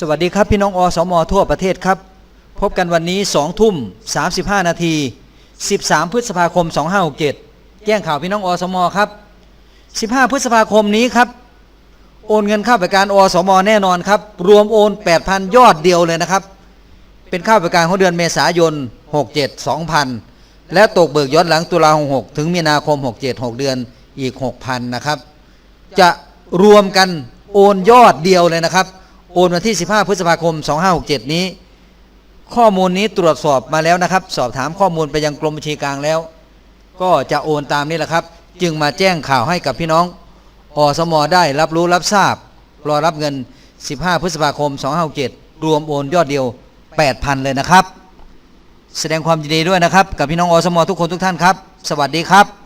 สวัสดีครับพี่น้องอสมทั่วประเทศครับ พบกันวันนี้2ทุ่ม35นาที13พฤษภาคม2567แจ้งข่าวพี่น้องอสมครับ15พฤษภาคมนี้ครับ โอนเงินเข้าไปการอสมแน่นอนครับ รวมโอน8,000ยอดเดียวเลยนะครับ เป็นค่าบริการของเดือนเมษายน67 2,000และตกเบิกย้อนหลังตุลา66ถึงมีนาคม67 6เดือนอีก6,000นะครับ จะรวมกันโอนยอดเดียวเลยนะครับ โอนวันที่ 15 พฤษภาคม 2567 นี้ ข้อมูลนี้ตรวจสอบมาแล้วนะครับ สอบถามข้อมูลไปยังกรมบัญชีกลางแล้ว ก็จะโอนตามนี้แหละครับ จึงมาแจ้งข่าวให้กับพี่น้องอสมได้รับรู้รับทราบ รอรับเงิน 15 พฤษภาคม 2567 รวมโอนยอดเดียว 8,000 เลยนะครับ แสดงความยินดีด้วยนะครับ กับพี่น้องอสมทุกคนทุกท่านครับ สวัสดีครับ